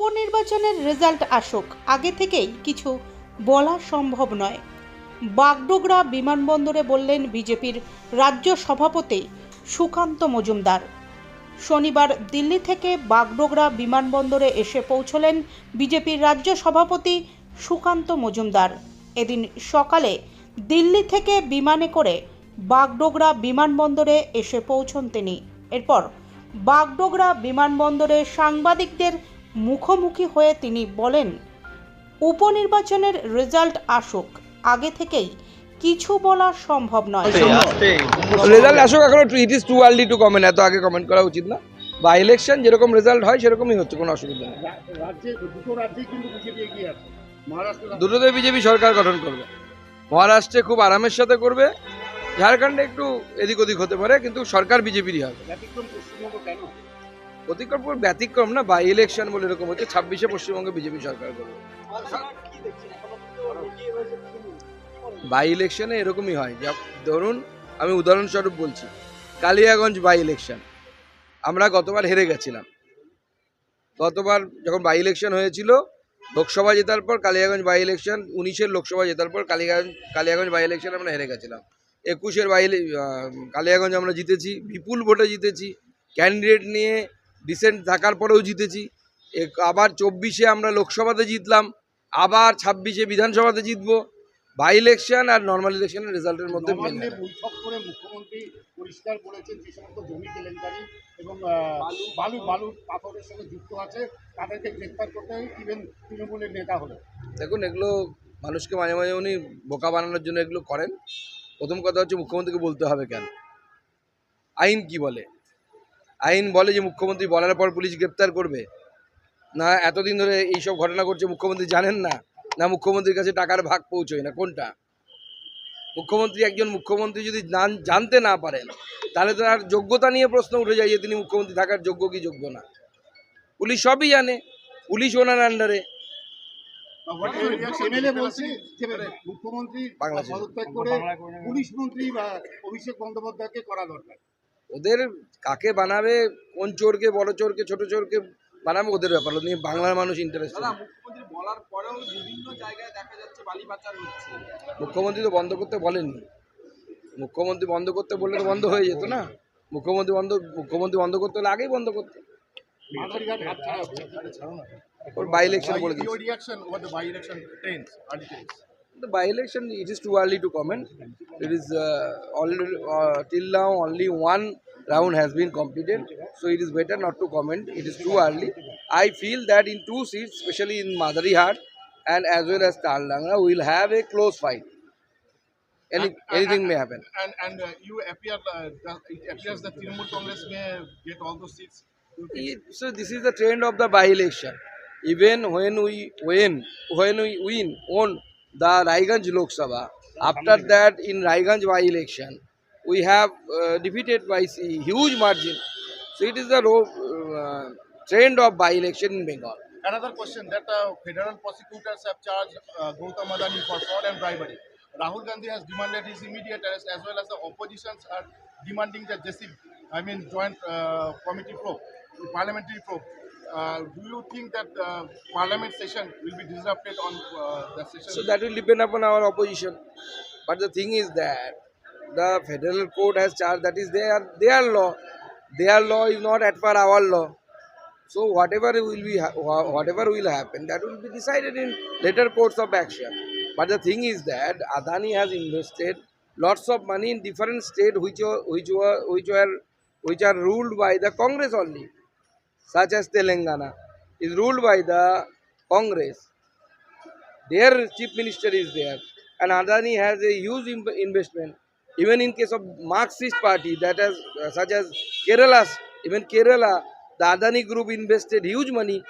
উপনির্বাচনের result আসুক, আগে থেকেই কিছু বলা সম্ভব নয়। বাগডোগরা বিমানবন্দরে বললেন বিজেপির রাজ্য সভাপতি সুকান্ত মজুমদার। শনিবার দিল্লি থেকে বাগডোগরা বিমানবন্দরে এসে পৌঁছলেন বিজেপির রাজ্য সভাপতি সুকান্ত মজুমদার। এদিন সকালে দিল্লি থেকে বিমানে করে বাগডোগরা বিমানবন্দরে এসে পৌঁছন তিনি। এরপর বাগডোগরা বিমানবন্দরে সাংবাদিকদের মুখোমুখি হয়ে তিনি বলেন উপনির্বাচনের রেজাল্ট আসুক আগে থেকেই কিছু বলা সম্ভব নয়। রেজাল্ট আসুক এখন it is too early to comment এত আগে কমেন্ট করা উচিত না। বা ইলেকশন যেরকম রেজাল্ট হয় সেরকমই হচ্ছে কোনো অসুবিধা নেই। দুটোতে বিজেপি সরকার গঠন করবে। মহারাষ্ট্রে খুব আরামের সাথে করবে। ঝাড়খণ্ডে একটু এদিক ওদিক হতে পারে কিন্তু সরকার বিজেপিরই হবে। ব্যতিক্রম পশ্চিমবঙ্গ কেন? অতিক্রম করে ব্যতিক্রম না বা ইলেকশন বলে এরকম হচ্ছে, ছাব্বিশে পশ্চিমবঙ্গে বিজেপি সরকার করবে। বাই ইলেকশনে এরকমই হয়। যা, ধরুন, আমি উদাহরণস্বরূপ বলছি, কালিয়াগঞ্জ বাই ইলেকশন আমরা গতবার হেরে গেছিলাম। গতবার যখন বাই ইলেকশন হয়েছিল, লোকসভা জেতার পর কালিয়াগঞ্জ বাই ইলেকশন উনিশের লোকসভা জেতার পর কালিয়াগঞ্জ কালিয়াগঞ্জ বাই ইলেকশন আমরা হেরে গেছিলাম। একুশের বাই কালিয়াগঞ্জ আমরা জিতেছি, বিপুল ভোটে জিতেছি। ক্যান্ডিডেট নিয়ে ডিসেন্ট থাকার পরেও জিতেছি। আবার চব্বিশে আমরা লোকসভাতে জিতলাম আবার ছাব্বিশে বিধানসভাতে জিতবো। বাই ইলেকশন আর নর্মাল ইলেকশনের রেজাল্টের মধ্যে বৈঠক করে মুখ্যমন্ত্রী পরিষ্কার বলেছেন যে সমস্ত জমি কেলেঙ্কারি এবং বালু বালু পাথরের সঙ্গে যুক্ত আছে তাদেরকে গ্রেপ্তার করতে ইভেন তৃণমূলের নেতা হলে। দেখুন এগুলো মানুষকে মাঝে মাঝে উনি বোকা বানানোর জন্য এগুলো করেন। প্রথম কথা হচ্ছে মুখ্যমন্ত্রীকে বলতে হবে কেন? আইন কি বলে? আইন বলে যে মুখ্যমন্ত্রী বলার পর পুলিশ গ্রেপ্তার করবে? না এতদিন ধরে এইসব ঘটনা করছে মুখ্যমন্ত্রী জানেন না? না মুখ্যমন্ত্রীর কাছে টাকার ভাগ পৌঁছয় না কোনটা? মুখ্যমন্ত্রী একজন মুখ্যমন্ত্রী যদি জানতে না পারেন তাহলে তো আর যোগ্যতা নিয়ে প্রশ্ন উঠে যায় যে তিনি মুখ্যমন্ত্রী থাকার যোগ্য কি যোগ্য না। পুলিশ সবই জানে পুলিশ ওনার আন্ডারে মুখ্যমন্ত্রী পদত্যাগ করে পুলিশ মন্ত্রী বা অভিষেক বন্দ্যোপাধ্যায়কে করা দরকার। ওদের কাকে বানাবে কোন চোরকে বড় চোরকে ছোট চোরকে বানাবে ওদের ব্যাপার। ওদের নিয়ে বাংলার মানুষ ইন্টারেস্ট মুখ্যমন্ত্রী বলার পরেও বিভিন্ন জায়গায় দেখা যাচ্ছে বালি পাচার হচ্ছে। মুখ্যমন্ত্রী তো বন্ধ করতে বলেননি। মুখ্যমন্ত্রী বন্ধ করতে বললে তো বন্ধ হয়ে যেত না। মুখ্যমন্ত্রী বন্ধ মুখ্যমন্ত্রী বন্ধ করতে হলে আগেই বন্ধ করতে। ওর বাই ইলেকশন বলে দিচ্ছে। The by-election trends, early trends? The by-election, it is too early to comment. It is uh, already, uh, till now only one round has been completed, so it is better not to comment. It is too early. I feel that in two seats, especially in Madarihat and as well as Talanga, we will have a close fight. Any, anything may happen. And and uh, you appear uh, it appears that Trinamool Congress may get all those seats. Do you think- It- So this is the trend of the by-election. Even when we win, when we win on the Raiganj Lok Sabha, after that in Raiganj by-election, we have uh, defeated by huge margin. So it is the uh, trend of by-election in Bengal. Another question that uh, federal prosecutors have charged uh, Gautam Adani for fraud and bribery. Rahul Gandhi has demanded his immediate arrest as well as the oppositions are demanding the JCB, I mean joint uh, committee probe, parliamentary probe. Uh, do you think that uh, parliament session will be disrupted on uh, the session? So that will depend upon our opposition. But the thing is that the federal court has charged that is their their law. Their law is not at par our law. So whatever will be whatever will happen, that will be decided in later course of action. But the thing is that Adani has invested lots of money in different states which which which which are ruled by the Congress only, such as Telangana is ruled by the Congress. Their chief minister is there. And adani has a huge investment. Even in case of marxist party that has uh, such as kerala even kerala the adani group invested huge money